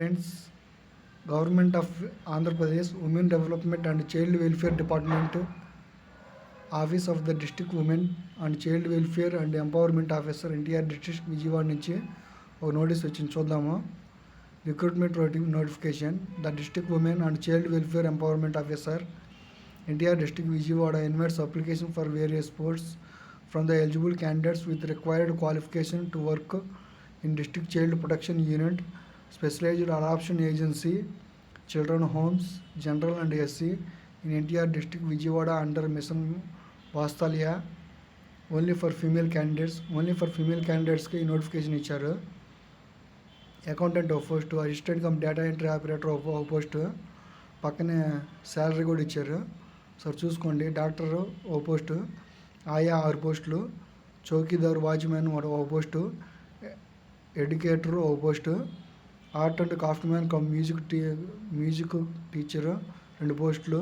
Friends government of Andhra Pradesh women development and child welfare department office of the district women and child welfare and empowerment officer NTR district Vijayawada నుంచి ఒక notice వచ్చింది. చూద్దాము? Recruitment notification the district women and child welfare empowerment officer NTR district Vijayawada invites application for various posts from the eligible candidates with required qualification to work in district child protection unit specialized adoption agency children homes general and SC in NTR district Vijayawada under mission వాస్తాలియా only for female candidates only for female క్యాండిడేట్స్కి ఈ notification ఇచ్చారు. Accountant ఒక post assistant cum data entry operator ఒక post పక్కనే salary కూడా ఇచ్చారు. Sir చూసుకోండి doctor ఓ పోస్టు ఆయా ఆరు పోస్టులు చౌకీదార్ వాచ్మెన్ ఒక పోస్టు ఎడ్యుకేటర్ ఒక post art and craft man cum music T music teacher రెండు పోస్టులు.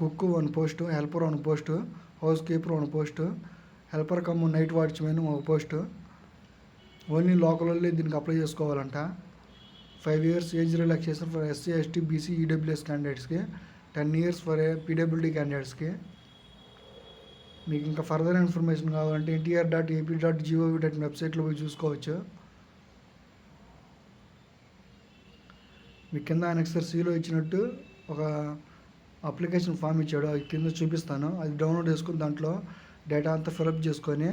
Cook one post helper one post house keeper one post helper cum night watchman ఒక పోస్టు. ఓన్లీ లోకల్ వాళ్ళే దీనికి apply చేసుకోవాలంట. Five years age relaxation for SC ST BC EWS క్యాండిడేట్స్కి ten years for PWD క్యాండిడేట్స్కి. మీకు ఇంకా further information కావాలంటే NTR dot AP dot GOV dot వెబ్సైట్లో పోయి చూసుకోవచ్చు. మీ కింద ఆయన ఒకసారి సీలో ఇచ్చినట్టు ఒక అప్లికేషన్ ఫామ్ ఇచ్చాడు. అది కింద చూపిస్తాను. అది డౌన్లోడ్ చేసుకుని దాంట్లో డేటా అంతా ఫిలప్ చేసుకొని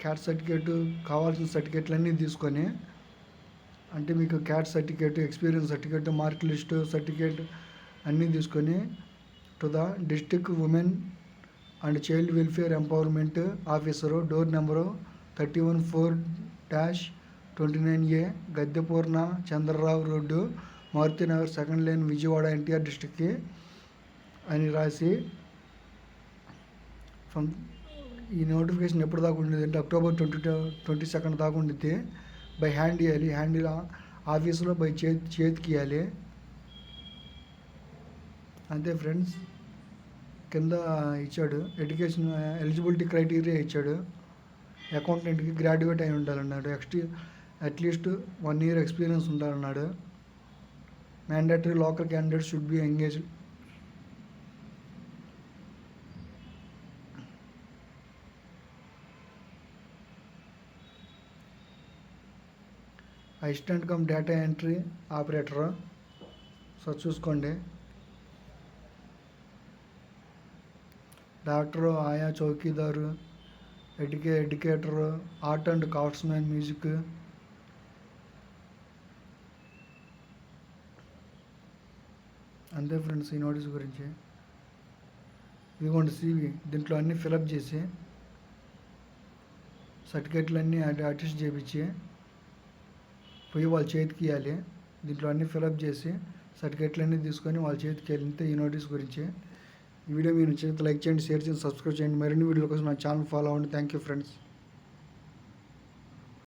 క్యాట్ సర్టిఫికేట్ కావాల్సిన సర్టిఫికేట్లన్నీ తీసుకొని అంటే మీకు caste certificate experience certificate mark list certificate అన్నీ తీసుకొని to the district women and child welfare empowerment officer door number thirty one four dash twenty nine A Gaddepurna Chandrarao road Marutinagar second line Vijayawada NTR డిస్టిక్కి అని రాసి from ఈ నోటిఫికేషన్ ఎప్పుడు దాకా ఉండేది అంటే అక్టోబర్ ట్వంటీ ట్వంటీ సెకండ్ దాకా ఉండిద్ది. బై హ్యాండ్ ఇవ్వాలి హ్యాండ్ ఆఫీసులో బై చేతి చేతికి ఇవ్వాలి అంతే ఫ్రెండ్స్ కింద ఇచ్చాడు ఎడ్యుకేషన్ ఎలిజిబిలిటీ క్రైటీరియా ఇచ్చాడు. అకౌంటెంట్కి గ్రాడ్యుయేట్ అయి ఉండాలన్నాడు. Next at least one year experience ఉండాలన్నాడు. Mandatory local candidate should be engage assistant cum data entry operator. So చూసుకోండి. డాక్టరు ఆయా chowkidar educa educator art and man music. అంతే ఫ్రెండ్స్ ఈ notice గురించి. ఇదిగోండి CV దీంట్లో అన్నీ ఫిలప్ చేసి సర్టిఫికెట్లు అన్నీ అటెస్ట్ చేయించి పోయి వాళ్ళ చేతికి ఇవ్వాలి దీంట్లో అన్నీ ఫిలప్ చేసి సర్టిఫికెట్లు అన్నీ తీసుకొని వాళ్ళ చేతికి వెళ్తే ఈ నోటీస్ గురించి. ఈ వీడియో మీరు నచ్చితే లైక్ చేయండి షేర్ చేయండి సబ్స్క్రైబ్ చేయండి. మరిన్ని వీడియోల కోసం నా ఛానల్ ఫాలో అవ్వండి. Thank you friends